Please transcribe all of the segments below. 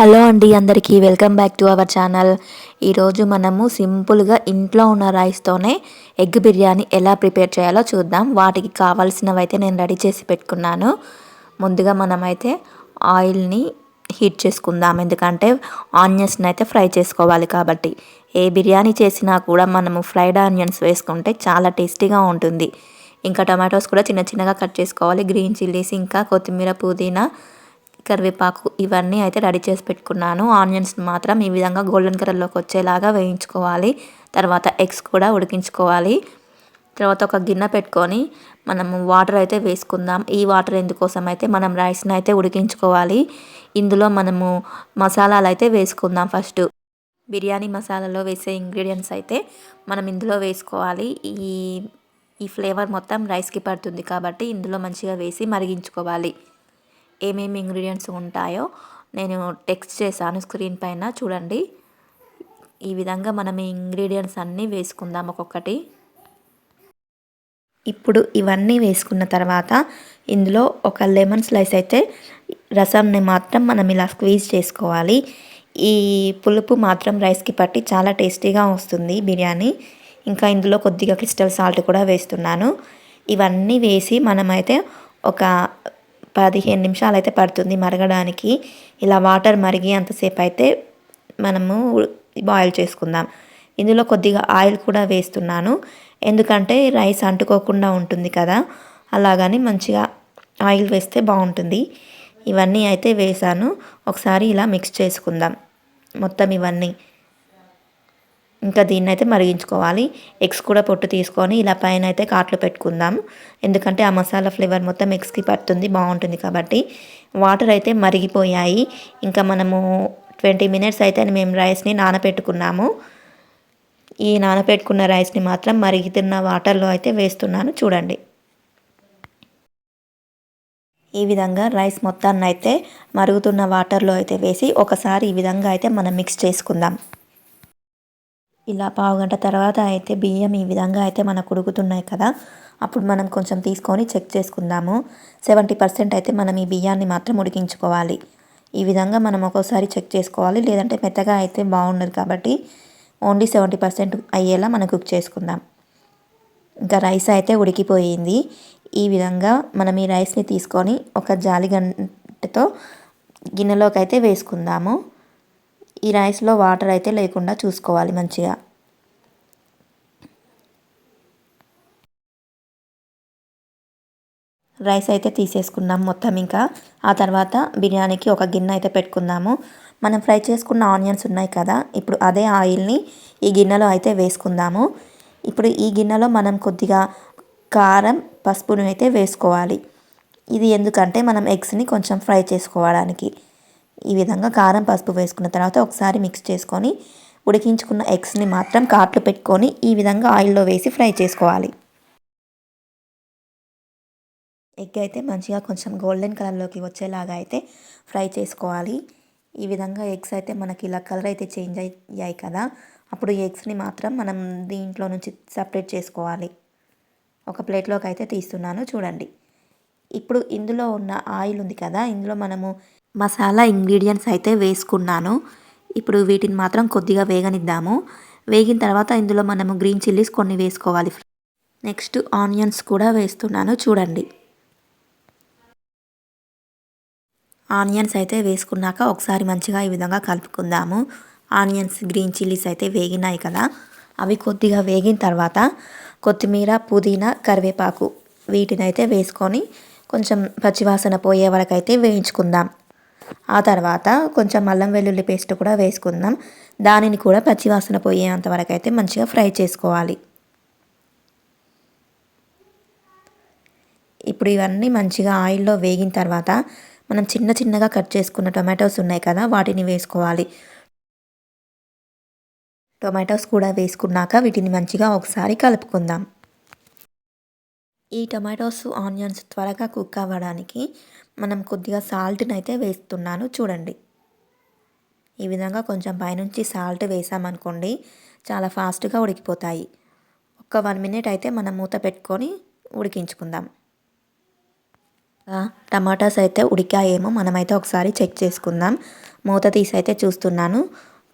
Hello అండి అందరికీ welcome back to our channel. ఈరోజు మనము సింపుల్గా ఇంట్లో ఉన్న రైస్తోనే ఎగ్ బిర్యానీ ఎలా ప్రిపేర్ చేయాలో చూద్దాం. వాటికి కావాల్సినవైతే నేను రెడీ చేసి పెట్టుకున్నాను. ముందుగా మనమైతే ఆయిల్ని హీట్ చేసుకుందాం. ఎందుకంటే ఆనియన్స్ని అయితే ఫ్రై చేసుకోవాలి కాబట్టి. ఏ బిర్యానీ చేసినా కూడా మనము ఫ్రైడ్ ఆనియన్స్ వేసుకుంటే చాలా టేస్టీగా ఉంటుంది. ఇంకా టమాటోస్ కూడా చిన్న చిన్నగా కట్ చేసుకోవాలి. గ్రీన్ చిల్లీస్ ఇంకా కొత్తిమీర పుదీనా కరివేపాకు ఇవన్నీ అయితే రెడీ చేసి పెట్టుకున్నాను. ఆనియన్స్ మాత్రం ఈ విధంగా గోల్డెన్ కలర్లోకి వచ్చేలాగా వేయించుకోవాలి. తర్వాత ఎగ్స్ కూడా ఉడికించుకోవాలి. తర్వాత ఒక గిన్నె పెట్టుకొని మనము వాటర్ అయితే వేసుకుందాం. ఈ వాటర్ ఎందుకోసం అయితే మనం రైస్ని అయితే ఉడికించుకోవాలి. ఇందులో మనము మసాలాలు అయితే వేసుకుందాం ఫస్ట్. బిర్యానీ మసాలాలో వేసే ఇంగ్రీడియంట్స్ అయితే మనం ఇందులో వేసుకోవాలి. ఈ ఈ ఫ్లేవర్ మొత్తం రైస్కి పడుతుంది కాబట్టి ఇందులో మంచిగా వేసి మరిగించుకోవాలి. ఏమేమి ఇంగ్రీడియంట్స్ ఉంటాయో నేను టెక్స్ట్ చేశాను స్క్రీన్ పైన చూడండి. ఈ విధంగా మనం ఈ ఇంగ్రీడియంట్స్ అన్నీ వేసుకుందాం ఒక్కొక్కటి. ఇప్పుడు ఇవన్నీ వేసుకున్న తర్వాత ఇందులో ఒక లెమన్ స్లైస్ అయితే రసంని మాత్రం మనం ఇలా స్క్వీజ్ చేసుకోవాలి. ఈ పులుపు మాత్రం రైస్కి పట్టి చాలా టేస్టీగా వస్తుంది బిర్యానీ. ఇంకా ఇందులో కొద్దిగా క్రిస్టల్ సాల్ట్ కూడా వేస్తున్నాను. ఇవన్నీ వేసి మనమైతే ఒక పదిహేను నిమిషాలు అయితే పడుతుంది మరగడానికి. ఇలా వాటర్ మరిగి అంతసేపు అయితే మనము బాయిల్ చేసుకుందాం. ఇందులో కొద్దిగా ఆయిల్ కూడా వేస్తున్నాను. ఎందుకంటే రైస్ అంటుకోకుండా ఉంటుంది కదా. అలాగని మంచిగా ఆయిల్ వేస్తే బాగుంటుంది. ఇవన్నీ అయితే వేసాను. ఒకసారి ఇలా మిక్స్ చేసుకుందాం. మొత్తం ఇవన్నీ ఇంకా దీన్ని అయితే మరిగించుకోవాలి. ఎగ్స్ కూడా పొట్టు తీసుకొని ఇలా పైన అయితే కాట్లు పెట్టుకుందాం. ఎందుకంటే ఆ మసాలా ఫ్లేవర్ మొత్తం ఎగ్స్కి పడుతుంది బాగుంటుంది కాబట్టి. వాటర్ అయితే మరిగిపోయాయి. ఇంకా మనము ట్వంటీ మినిట్స్ అయితే మేము రైస్ని నానబెట్టుకున్నాము ఈ నానబెట్టుకున్న రైస్ని మాత్రం మరుగుతున్న వాటర్లో అయితే వేస్తున్నాను. చూడండి. ఈ విధంగా రైస్ మొత్తాన్ని అయితే మరుగుతున్న వాటర్లో అయితే వేసి ఒకసారి ఈ విధంగా అయితే మనం మిక్స్ చేసుకుందాం. ఇలా పావుగంట తర్వాత అయితే బియ్యం ఈ విధంగా అయితే మనకు ఉడుకుతున్నాయి కదా. అప్పుడు మనం కొంచెం తీసుకొని చెక్ చేసుకుందాము. సెవెంటీ పర్సెంట్ అయితే మనం ఈ బియ్యాన్ని మాత్రం ఉడికించుకోవాలి. ఈ విధంగా మనం ఒక్కోసారి చెక్ చేసుకోవాలి. లేదంటే మెత్తగా అయితే బాగుండదు కాబట్టి ఓన్లీ సెవెంటీ పర్సెంట్ అయ్యేలా మనం కుక్ చేసుకుందాం. ఇంకా రైస్ అయితే ఉడికిపోయింది. ఈ విధంగా మనం ఈ రైస్ని తీసుకొని ఒక జాలి గంటతో గిన్నెలోకి అయితే వేసుకుందాము. ఈ రైస్లో వాటర్ అయితే లేకుండా చూసుకోవాలి మంచిగా. రైస్ అయితే తీసేసుకున్నాం మొత్తం ఇంకా. ఆ తర్వాత బిర్యానీకి ఒక గిన్నె అయితే పెట్టుకుందాము. మనం ఫ్రై చేసుకున్న ఆనియన్స్ ఉన్నాయి కదా ఇప్పుడు అదే ఆయిల్ని ఈ గిన్నెలో అయితే వేసుకుందాము. ఇప్పుడు ఈ గిన్నెలో మనం కొద్దిగా కారం పసుపును అయితే వేసుకోవాలి. ఇది ఎందుకంటే మనం ఎగ్స్ని కొంచెం ఫ్రై చేసుకోవడానికి. ఈ విధంగా కారం పసుపు వేసుకున్న తర్వాత ఒకసారి మిక్స్ చేసుకొని ఉడికించుకున్న ఎగ్స్ని మాత్రం కాట్లు పెట్టుకొని ఈ విధంగా ఆయిల్లో వేసి ఫ్రై చేసుకోవాలి. ఎగ్ అయితే మంచిగా కొంచెం గోల్డెన్ కలర్లోకి వచ్చేలాగా అయితే ఫ్రై చేసుకోవాలి. ఈ విధంగా ఎగ్స్ అయితే మనకి ఇలా కలర్ అయితే చేంజ్ అయ్యాయి కదా అప్పుడు ఎగ్స్ని మాత్రం మనం దీంట్లో నుంచి సపరేట్ చేసుకోవాలి. ఒక ప్లేట్లోకి అయితే తీస్తున్నాను చూడండి. ఇప్పుడు ఇందులో ఉన్న ఆయిల్ ఉంది కదా ఇందులో మనము మసాలా ఇంగ్రీడియంట్స్ అయితే వేసుకున్నాను. ఇప్పుడు వీటిని మాత్రం కొద్దిగా వేగనిద్దాము. వేగిన తర్వాత ఇందులో మనము గ్రీన్ చిల్లీస్ కొన్ని వేసుకోవాలి. నెక్స్ట్ ఆనియన్స్ కూడా వేస్తున్నాను చూడండి. ఆనియన్స్ అయితే వేసుకున్నాక ఒకసారి మంచిగా ఈ విధంగా కలుపుకుందాము. ఆనియన్స్ గ్రీన్ చిల్లీస్ అయితే వేగినాయి కదా. అవి కొద్దిగా వేగిన తర్వాత కొత్తిమీర పుదీనా కరివేపాకు వీటిని అయితే వేసుకొని కొంచెం పచ్చివాసన పోయే వరకు అయితే వేయించుకుందాం. ఆ తర్వాత కొంచెం అల్లం వెల్లుల్లి పేస్ట్ కూడా వేసుకుందాం. దానిని కూడా పచ్చివాసన పోయేంత వరకు అయితే మంచిగా ఫ్రై చేసుకోవాలి. ఇప్పుడు ఇవన్నీ మంచిగా ఆయిల్లో వేగిన తర్వాత మనం చిన్న చిన్నగా కట్ చేసుకున్న టొమాటోస్ ఉన్నాయి కదా వాటిని వేసుకోవాలి. టొమాటోస్ కూడా వేసుకున్నాక వీటిని మంచిగా ఒకసారి కలుపుకుందాం. ఈ టొమాటోస్ ఆనియన్స్ త్వరగా కుక్ అవ్వడానికి మనం కొద్దిగా సాల్ట్ని అయితే వేస్తున్నాను. చూడండి. ఈ విధంగా కొంచెం పైనుంచి సాల్ట్ వేసామనుకోండి చాలా ఫాస్ట్గా ఉడికిపోతాయి. ఒక వన్ మినిట్ అయితే మనం మూత పెట్టుకొని ఉడికించుకుందాం. టమాటాస్ అయితే ఉడికాయేమో మనమైతే ఒకసారి చెక్ చేసుకుందాం. మూత తీసి అయితే చూస్తున్నాను.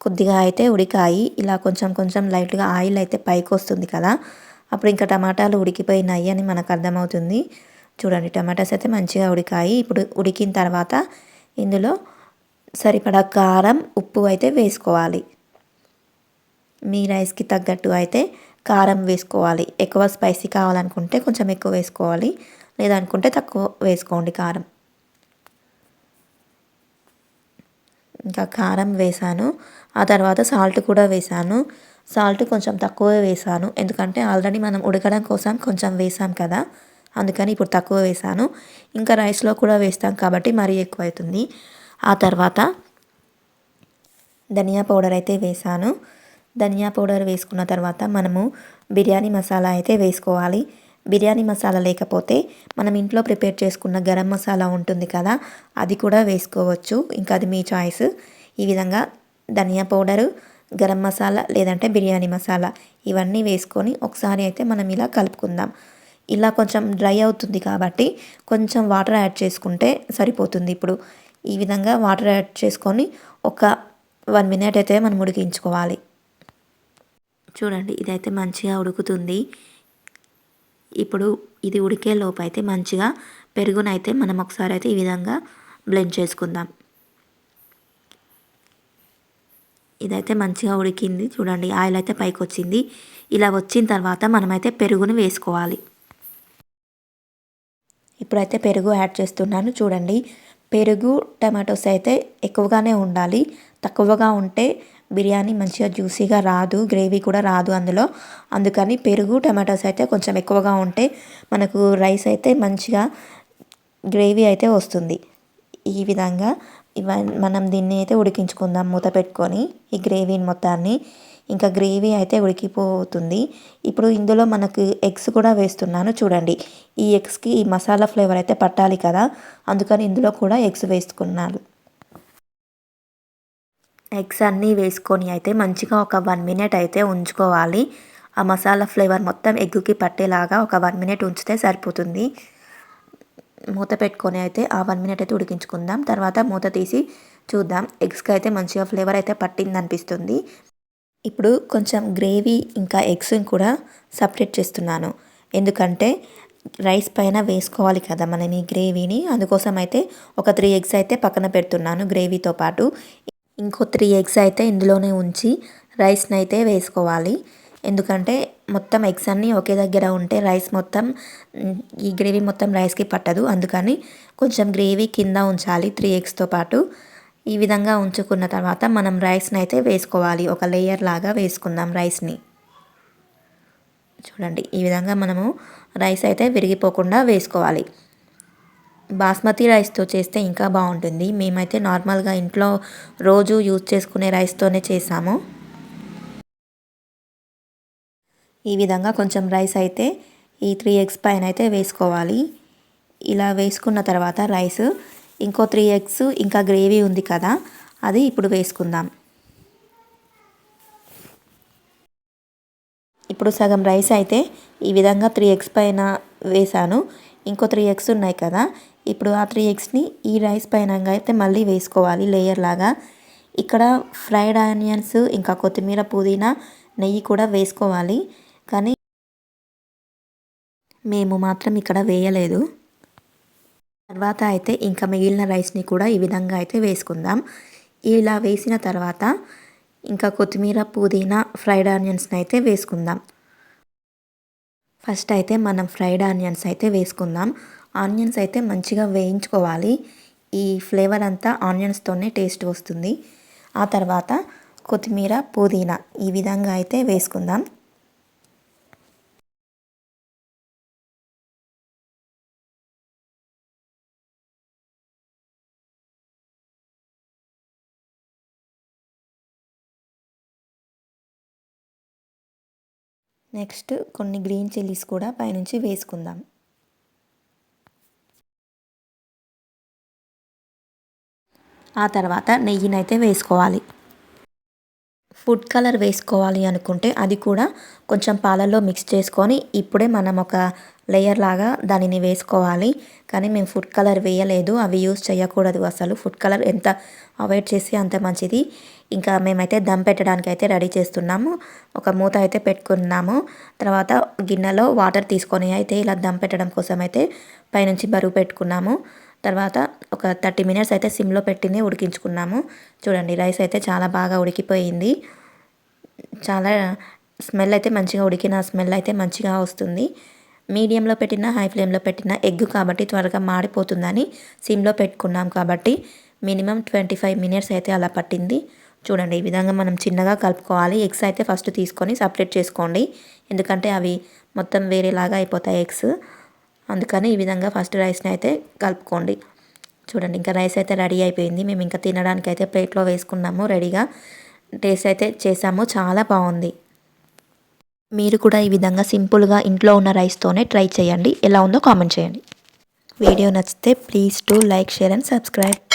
కొద్దిగా అయితే ఉడికాయి. ఇలా కొంచెం కొంచెం లైట్గా ఆయిల్ అయితే పైకి వస్తుంది కదా. అప్పుడు ఇంకా టమాటాలు ఉడికిపోయినాయి అని మనకు అర్థమవుతుంది. చూడండి టమాటాస్ అయితే మంచిగా ఉడికాయి. ఇప్పుడు ఉడికిన తర్వాత ఇందులో సరిపడా కారం ఉప్పు అయితే వేసుకోవాలి. మీ రైస్కి తగ్గట్టు అయితే కారం వేసుకోవాలి. ఎక్కువ స్పైసీ కావాలనుకుంటే కొంచెం ఎక్కువ వేసుకోవాలి. లేదనుకుంటే తక్కువ వేసుకోండి కారం. ఇంకా కారం వేసాను. ఆ తర్వాత సాల్ట్ కూడా వేసాను. సాల్ట్ కొంచెం తక్కువే వేసాను. ఎందుకంటే ఆల్రెడీ మనం ఉడకడం కోసం కొంచెం వేసాం కదా. అందుకని ఇప్పుడు తక్కువ వేసాను ఇంకా రైస్లో కూడా వేస్తాం కాబట్టి మరీ ఎక్కువ అవుతుంది ఆ తర్వాత ధనియా పౌడర్ అయితే వేసాను ధనియా పౌడర్ వేసుకున్న తర్వాత మనము బిర్యానీ మసాలా అయితే వేసుకోవాలి. బిర్యానీ మసాలా లేకపోతే మనం ఇంట్లో ప్రిపేర్ చేసుకున్న గరం మసాలా ఉంటుంది కదా అది కూడా వేసుకోవచ్చు. ఇంకా అది మీ చాయిస్. ఈ విధంగా ధనియా పౌడరు గరం మసాలా లేదంటే బిర్యానీ మసాలా ఇవన్నీ వేసుకొని ఒకసారి అయితే మనం ఇలా కలుపుకుందాం. ఇలా కొంచెం డ్రై అవుతుంది కాబట్టి కొంచెం వాటర్ యాడ్ చేసుకుంటే సరిపోతుంది. ఇప్పుడు ఈ విధంగా వాటర్ యాడ్ చేసుకొని ఒక వన్ మినిట్ అయితే మనం ఉడికించుకోవాలి. చూడండి ఇదైతే మంచిగా ఉడుకుతుంది. ఇప్పుడు ఇది ఉడికే లోపు అయితే మంచిగా పెరుగునైతే మనం ఒకసారి అయితే ఈ విధంగా బ్లెండ్ చేసుకుందాం. ఇదైతే మంచిగా ఉడికింది. చూడండి ఆయిల్ అయితే పైకి వచ్చింది ఇలా వచ్చిన తర్వాత మనమైతే పెరుగును వేసుకోవాలి. ఇప్పుడైతే పెరుగు యాడ్ చేస్తున్నాను. చూడండి పెరుగు టమాటోస్ అయితే ఎక్కువగానే ఉండాలి. తక్కువగా ఉంటే బిర్యానీ మంచిగా జ్యూసీగా రాదు గ్రేవీ కూడా రాదు అందులో. అందుకని పెరుగు టమాటోస్ అయితే కొంచెం ఎక్కువగా ఉంటే మనకు రైస్ అయితే మంచిగా గ్రేవీ అయితే వస్తుంది. ఈ విధంగా ఇవన్నీ మనం దీన్ని అయితే ఉడికించుకుందాం మూత పెట్టుకొని ఈ గ్రేవీని మొత్తాన్ని. ఇంకా గ్రేవీ అయితే ఉడికిపోతుంది. ఇప్పుడు ఇందులో మనకు ఎగ్స్ కూడా వేస్తున్నాను చూడండి. ఈ ఎగ్స్కి ఈ మసాలా ఫ్లేవర్ అయితే పట్టాలి కదా. అందుకని ఇందులో కూడా ఎగ్స్ వేసుకున్నాను. ఎగ్స్ అన్నీ వేసుకొని అయితే మంచిగా ఒక వన్ మినిట్ అయితే ఉంచుకోవాలి. ఆ మసాలా ఫ్లేవర్ మొత్తం ఎగ్గుకి పట్టేలాగా ఒక వన్ మినిట్ ఉంచితే సరిపోతుంది. మూత పెట్టుకొని అయితే ఆ వన్ మినిట్ అయితే ఉడికించుకుందాం. తర్వాత మూత తీసి చూద్దాం. ఎగ్స్కి అయితే మంచిగా ఫ్లేవర్ అయితే పట్టింది అనిపిస్తుంది ఇప్పుడు కొంచెం గ్రేవీ ఇంకా ఎగ్స్ని కూడా సపరేట్ చేస్తున్నాను. ఎందుకంటే రైస్ పైన వేసుకోవాలి కదా మనం ఈ గ్రేవీని. అందుకోసం అయితే ఒక త్రీ ఎగ్స్ అయితే పక్కన పెడుతున్నాను గ్రేవీతో పాటు. ఇంకో త్రీ ఎగ్స్ అయితే ఇందులోనే ఉంచి రైస్ని అయితే వేసుకోవాలి. ఎందుకంటే మొత్తం ఎగ్స్ అన్నీ ఒకే దగ్గర ఉంటే రైస్ మొత్తం ఈ గ్రేవీ మొత్తం రైస్కి పట్టదు. అందుకని కొంచెం గ్రేవీ కింద ఉంచాలి త్రీ ఎగ్స్తో పాటు. ఈ విధంగా ఉంచుకున్న తర్వాత మనం రైస్ని అయితే వేసుకోవాలి. ఒక లేయర్ లాగా వేసుకుందాం రైస్ని. చూడండి ఈ విధంగా మనము రైస్ అయితే విరిగిపోకుండా వేసుకోవాలి. బాస్మతి రైస్తో చేస్తే ఇంకా బాగుంటుంది. మేమైతే నార్మల్గా ఇంట్లో రోజు యూజ్ చేసుకునే రైస్తోనే చేసాము. ఈ విధంగా కొంచెం రైస్ అయితే ఈ త్రీ ఎగ్స్ పైన అయితే వేసుకోవాలి. ఇలా వేసుకున్న తర్వాత రైస్ ఇంకో త్రీ ఎగ్స్ ఇంకా గ్రేవీ ఉంది కదా అది ఇప్పుడు వేసుకుందాం. ఇప్పుడు సగం రైస్ అయితే ఈ విధంగా త్రీ ఎగ్స్ పైన వేసాను ఇంకో త్రీ ఎగ్స్ ఉన్నాయి కదా ఇప్పుడు ఆ త్రీ ఎగ్స్ని ఈ రైస్ పైన అయితే మళ్ళీ వేసుకోవాలి లేయర్ లాగా. ఇక్కడ ఫ్రైడ్ ఆనియన్స్ ఇంకా కొత్తిమీర పుదీనా నెయ్యి కూడా వేసుకోవాలి. కానీ మేము మాత్రం ఇక్కడ వేయలేదు. తర్వాత అయితే ఇంకా మిగిలిన రైస్ని కూడా ఈ విధంగా అయితే వేసుకుందాం. ఇలా వేసిన తర్వాత ఇంకా కొత్తిమీర పుదీనా ఫ్రైడ్ ఆనియన్స్ని అయితే వేసుకుందాం. ఫస్ట్ అయితే మనం ఫ్రైడ్ ఆనియన్స్ అయితే వేసుకుందాం. ఆనియన్స్ అయితే మంచిగా వేయించుకోవాలి. ఈ ఫ్లేవర్ అంతా ఆనియన్స్తోనే టేస్ట్ వస్తుంది. ఆ తర్వాత కొత్తిమీర పుదీనా ఈ విధంగా అయితే వేసుకుందాం. నెక్స్ట్ కొన్ని గ్రీన్ చిల్లీస్ కూడా పైనుంచి వేసుకుందాం. ఆ తర్వాత నెయ్యినైతే వేసుకోవాలి. ఫుడ్ కలర్ వేసుకోవాలి అనుకుంటే అది కూడా కొంచెం పాలల్లో మిక్స్ చేసుకొని ఇప్పుడే మనం ఒక లేయర్ లాగా దానిని వేసుకోవాలి. కానీ మేము ఫుడ్ కలర్ వేయలేదు. అవి యూస్ చేయకూడదు అసలు. ఫుడ్ కలర్ ఎంత అవాయిడ్ చేస్తే అంత మంచిది. ఇంకా మేమైతే దమ్ పెట్టడానికి అయితే రెడీ చేస్తున్నాము. ఒక మూత అయితే పెట్టుకున్నాము. తర్వాత గిన్నెలో వాటర్ తీసుకొని అయితే ఇలా దమ్ పెట్టడం కోసం అయితే పైనుంచి బరువు పెట్టుకున్నాము. తర్వాత ఒక థర్టీ మినిట్స్ అయితే సిమ్లో పెట్టినే ఉడికించుకున్నాము. చూడండి రైస్ అయితే చాలా బాగా ఉడికిపోయింది. చాలా స్మెల్ అయితే మంచిగా ఉడికిన స్మెల్ అయితే మంచిగా వస్తుంది. మీడియంలో పెట్టిన హై ఫ్లేమ్లో పెట్టిన ఎగ్ కాబట్టి త్వరగా మాడిపోతుందని సిమ్లో పెట్టుకున్నాం కాబట్టి మినిమం ట్వంటీ ఫైవ్ మినిట్స్ అయితే అలా పట్టింది. చూడండి ఈ విధంగా మనం చిన్నగా కలుపుకోవాలి. ఎగ్స్ అయితే ఫస్ట్ తీసుకొని సపరేట్ చేసుకోండి. ఎందుకంటే అవి మొత్తం వేరేలాగా అయిపోతాయి ఎగ్స్. అందుకని ఈ విధంగా ఫస్ట్ రైస్ని అయితే కలుపుకోండి. చూడండి ఇంకా రైస్ అయితే రెడీ అయిపోయింది. మేము ఇంకా తినడానికి అయితే ప్లేట్లో వేసుకున్నాము రెడీగా టేస్ట్ అయితే చేసాము. చాలా బాగుంది. మీరు కూడా ఈ విధంగా సింపుల్గా ఇంట్లో ఉన్న రైస్తోనే ట్రై చేయండి. ఎలా ఉందో కామెంట్ చేయండి. వీడియో నచ్చితే please to like share and subscribe.